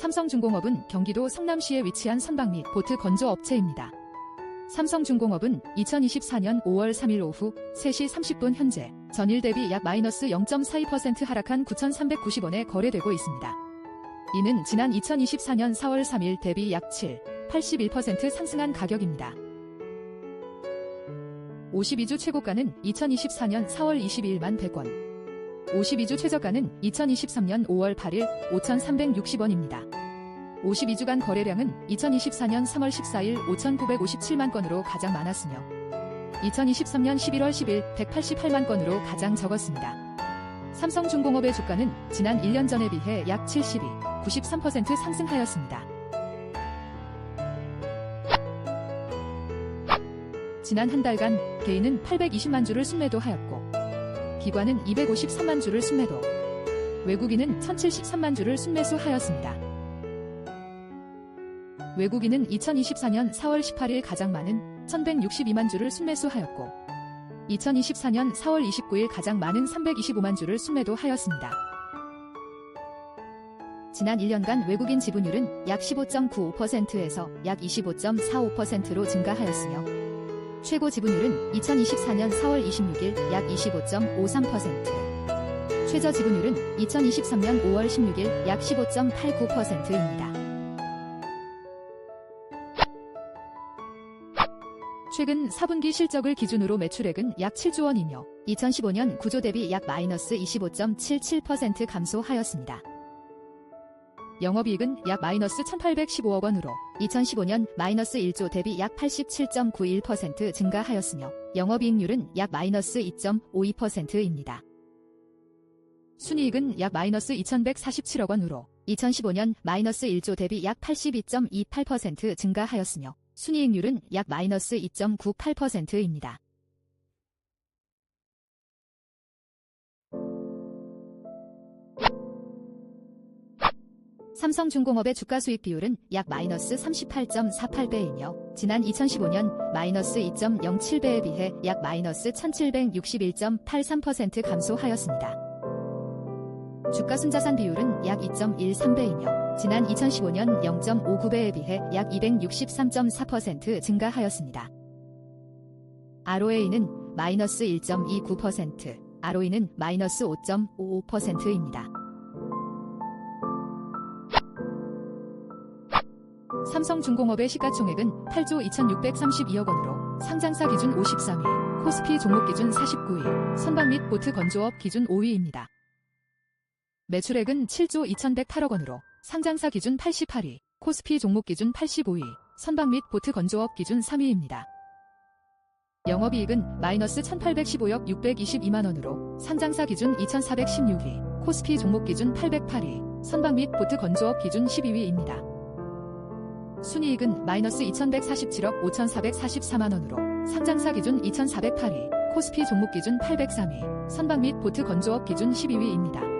삼성중공업은 경기도 성남시에 위치한 선박 및 보트 건조 업체입니다. 삼성중공업은 2024년 5월 3일 오후 3시 30분 현재 전일 대비 약 마이너스 0.42% 하락한 9,390원에 거래되고 있습니다. 이는 지난 2024년 4월 3일 대비 약 7, 81% 상승한 가격입니다. 52주 최고가는 2024년 4월 22일 만 100원, 52주 최저가는 2023년 5월 8일 5,360원입니다. 52주간 거래량은 2024년 3월 14일 5,957만 건으로 가장 많았으며 2023년 11월 10일 188만 건으로 가장 적었습니다. 삼성중공업의 주가는 지난 1년 전에 비해 약 72, 93% 상승하였습니다. 지난 한 달간 개인은 820만 주를 순매도하였고 기관은 253만 주를 순매도, 외국인은 1073만 주를 순매수하였습니다. 외국인은 2024년 4월 18일 가장 많은 1162만 주를 순매수하였고 2024년 4월 29일 가장 많은 325만 주를 순매도하였습니다. 지난 1년간 외국인 지분율은 약 15.95%에서 약 25.45%로 증가하였으며 최고 지분율은 2024년 4월 26일 약 25.53%, 최저 지분율은 2023년 5월 16일 약 15.89%입니다. 최근 4분기 실적을 기준으로 매출액은 약 7조 원이며 2015년 구조 대비 약 마이너스 25.77% 감소하였습니다. 영업이익은 약 마이너스 1815억 원으로 2015년 마이너스 1조 대비 약 87.91% 증가하였으며 영업이익률은 약 마이너스 2.52%입니다. 순이익은 약 마이너스 2147억 원으로 2015년 마이너스 1조 대비 약 82.28% 증가하였으며 순이익률은 약 마이너스 2.98%입니다. 삼성중공업의 주가 수익 비율은 약 마이너스 38.48배이며 지난 2015년 마이너스 2.07배에 비해 약 마이너스 1761.83% 감소하였습니다. 주가 순자산 비율은 약 2.13배이며 지난 2015년 0.59배에 비해 약 263.4% 증가하였습니다. ROA는 마이너스 1.29%, ROE는 마이너스 5.55%입니다. 삼성중공업의 시가총액은 8조 2632억 원으로 상장사 기준 53위, 코스피 종목 기준 49위, 선박 및 보트 건조업 기준 5위입니다. 매출액은 7조 2108억 원으로 상장사 기준 88위, 코스피 종목 기준 85위, 선박 및 보트 건조업 기준 3위입니다. 영업이익은 마이너스 1815억 622만 원으로 상장사 기준 2416위, 코스피 종목 기준 808위, 선박 및 보트 건조업 기준 12위입니다. 순이익은 마이너스 2147억 5444만 원으로 상장사 기준 2408위, 코스피 종목 기준 803위, 선박 및 보트 건조업 기준 12위입니다.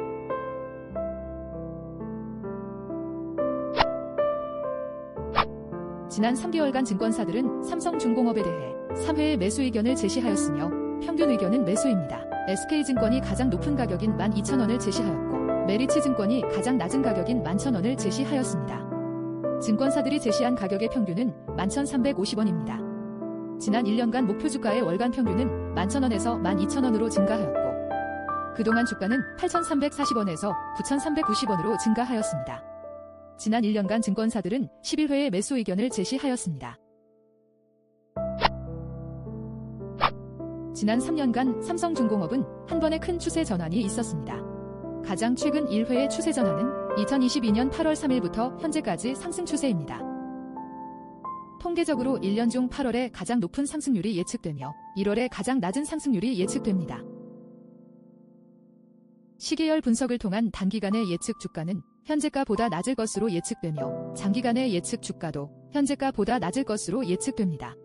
지난 3개월간 증권사들은 삼성중공업에 대해 3회의 매수 의견을 제시하였으며 평균 의견은 매수입니다. SK증권이 가장 높은 가격인 12,000원을 제시하였고 메리츠증권이 가장 낮은 가격인 11,000원을 제시하였습니다. 증권사들이 제시한 가격의 평균은 11,350원입니다. 지난 1년간 목표 주가의 월간 평균은 11,000원에서 12,000원으로 증가하였고 그동안 주가는 8,340원에서 9,390원으로 증가하였습니다. 지난 1년간 증권사들은 11회의 매수 의견을 제시하였습니다. 지난 3년간 삼성중공업은 한 번의 큰 추세 전환이 있었습니다. 가장 최근 1회의 추세 전환은 2022년 8월 3일부터 현재까지 상승 추세입니다. 통계적으로 1년 중 8월에 가장 높은 상승률이 예측되며 1월에 가장 낮은 상승률이 예측됩니다. 시계열 분석을 통한 단기간의 예측 주가는 현재가보다 낮을 것으로 예측되며 장기간의 예측 주가도 현재가보다 낮을 것으로 예측됩니다.